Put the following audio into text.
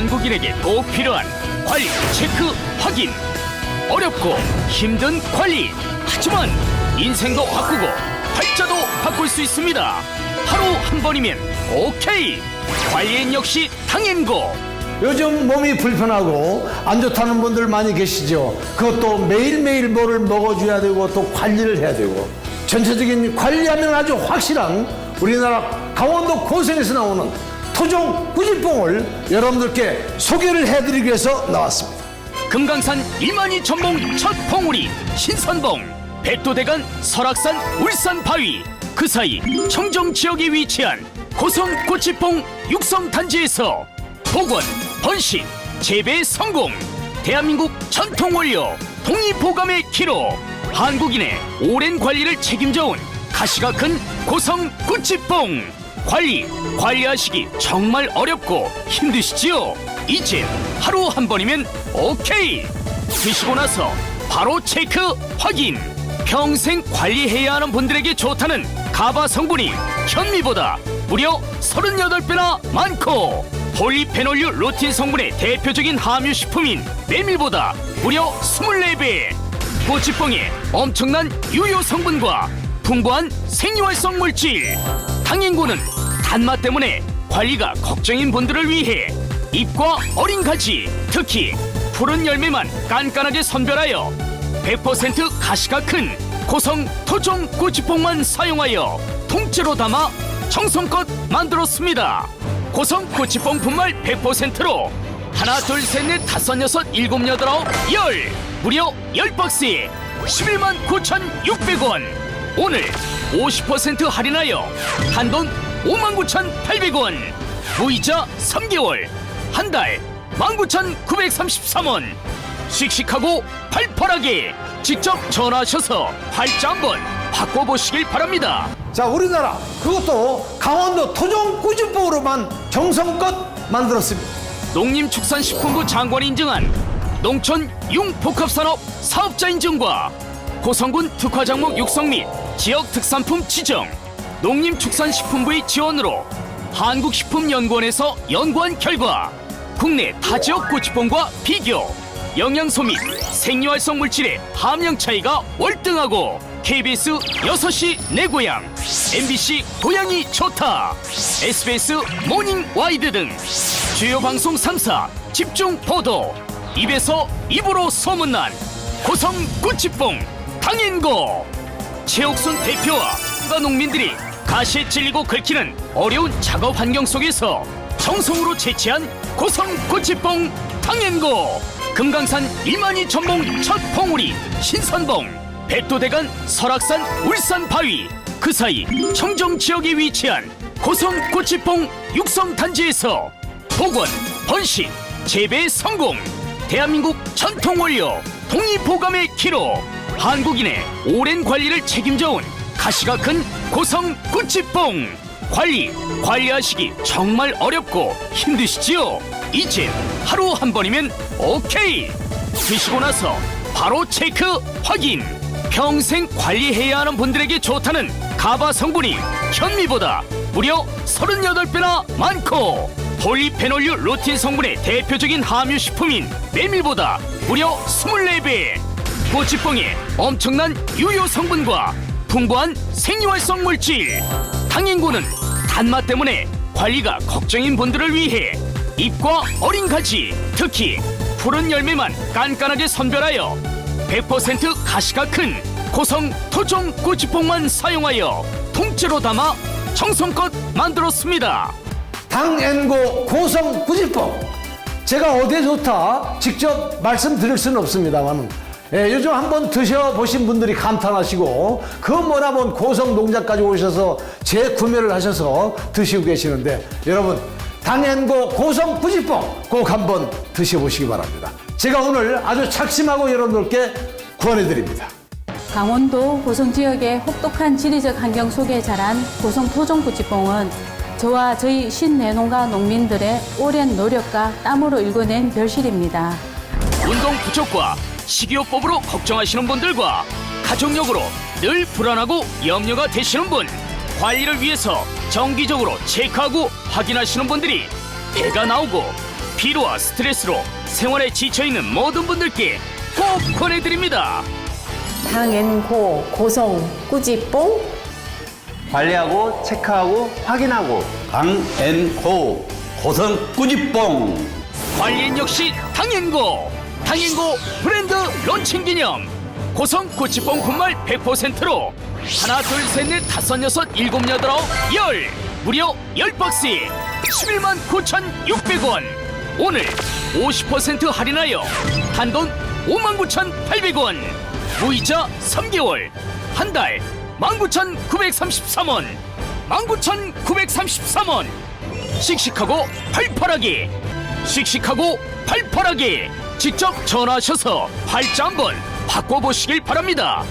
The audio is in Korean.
한국인에게 꼭 필요한 관리 체크 확인. 어렵고 힘든 관리. 하지만 인생도 바꾸고 팔자도 바꿀 수 있습니다. 하루 한 번이면 오케이. 관리엔 역시 당연고. 요즘 몸이 불편하고 안 좋다는 분들 많이 계시죠. 그것도 매일매일 뭐를 먹어줘야 되고 또 관리를 해야 되고. 전체적인 관리하면 아주 확실한 우리나라 강원도 고성에서 나오는 토종 구진뽕을 여러분들께 소개를 해드리기 위해서 나왔습니다. 금강산 일만이 전봉 첫 봉우리 신선봉 백도대간 설악산 울산 바위 그 사이 청정 지역에 위치한 고성 고치봉 육성 단지에서 복원 번식 재배 성공 대한민국 전통 원료 동의보감의 기로 한국인의 오랜 관리를 책임져온 가시가 큰 고성 고치봉 관리 관리하시기 정말 어렵고 힘드시지요? 이젠 하루 한 번이면 오케이. 드시고 나서 바로 체크 확인. 평생 관리해야 하는 분들에게 좋다는 가바 성분이 현미보다 무려 38배나 많고 폴리페놀류 루틴 성분의 대표적인 함유 식품인 메밀보다 무려 24배. 고치뽕의 엄청난 유효 성분과 풍부한 생리활성 물질 당행고는 단맛 때문에 관리가 걱정인 분들을 위해 잎과 어린 가지 특히 푸른 열매만 깐깐하게 선별하여 100% 가시가 큰 고성 토종 고치뽕만 사용하여 통째로 담아 정성껏 만들었습니다. 고성 고치뽕 분말 100%로 하나 둘 셋 넷 다섯 여섯 일곱 여덟 아홉 열! 무려 열 박스에 11만 9,600원 오늘 50% 할인하여 한돈 5만 9,800원 무이자 3개월 한 달 19,933원 씩씩하고 팔팔하게 직접 전화하셔서 팔자 한번 바꿔보시길 바랍니다 자, 우리나라 그것도 강원도 토종 구진뽕으로만 정성껏 만들었습니다. 농림축산식품부 장관이 인증한 농촌 융복합산업 사업자 인증과 고성군 특화작목 육성 및 지역 특산품 지정 농림축산식품부의 지원으로 한국식품연구원에서 연구한 결과 국내 타 지역 고치뽕과 비교 영양소 및 생리활성 물질의 함량 차이가 월등하고 KBS 6시 내 고향 MBC 고향이 좋다 SBS 모닝 와이드 등 주요 방송 3사 집중 보도 입에서 입으로 소문난 고성 구치뽕 당인고 최옥순 대표와 가 농민들이 가시에 찔리고 긁히는 어려운 작업 환경 속에서 정성으로 채취한 고성 고치뽕 당인고 금강산 일만이 전봉 첫 봉우리 신선봉 백도대간 설악산 울산 바위 그 사이 청정 지역에 위치한 고성 고치뽕 육성 단지에서 복원 번식 재배 성공 대한민국 전통 원료 동의보감의 기로 한국인의 오랜 관리를 책임져온 가시가 큰 고성 구치뽕. 관리 관리하시기 정말 어렵고 힘드시지요? 이젠 하루 한 번이면 오케이. 드시고 나서 바로 체크 확인. 평생 관리해야 하는 분들에게 좋다는 가바 성분이 현미보다 무려 38배나 많고 폴리페놀류 루틴 성분의 대표적인 함유 식품인 메밀보다 무려 24배 고치뽕의 엄청난 유효 성분과 풍부한 생리활성 물질 당행고는 단맛 때문에 관리가 걱정인 분들을 위해 잎과 어린 가지 특히 푸른 열매만 깐깐하게 선별하여 100% 가시가 큰 고성 토종 고치뽕만 사용하여 통째로 담아 정성껏 만들었습니다. 당앤고 고성 구진뽕 제가 어디에 좋다 직접 말씀드릴 수는 없습니다만 예, 요즘 한번 드셔보신 분들이 감탄하시고 그 뭐라면 고성 농장까지 오셔서 재구매를 하셔서 드시고 계시는데 여러분 당앤고 고성 구진뽕 꼭 한번 드셔보시기 바랍니다 제가 오늘 아주 착심하고 여러분들께 구원해드립니다 강원도 고성 지역의 혹독한 지리적 환경 속에 자란 고성 토종 부찌뽕은 저와 저희 신내농가 농민들의 오랜 노력과 땀으로 일궈낸 별실입니다. 운동 부족과 식이요법으로 걱정하시는 분들과 가족력으로 늘 불안하고 염려가 되시는 분 관리를 위해서 정기적으로 체크하고 확인하시는 분들이 배가 나오고 피로와 스트레스로 생활에 지쳐있는 모든 분들께 꼭 권해드립니다. 당앤고 고성 꾸지뽕. 관리하고 체크하고 확인하고 강앤호 고성 꾸지뽕. 관리인 역시 당연고 당연고 브랜드 론칭 기념. 고성 고치뽕 분말 100%로 하나 둘 셋 넷 다섯 여섯 일곱 여덟 아홉 열. 무려 열 박스에 11만 9,600원. 오늘 50% 할인하여 단돈 5만 9,800원. 무이자 3개월. 한 달 19,933원. 19,933원. 씩씩하고 팔팔하게 씩씩하고 팔팔하게 직접 전화하셔서 팔자 한번 바꿔보시길 바랍니다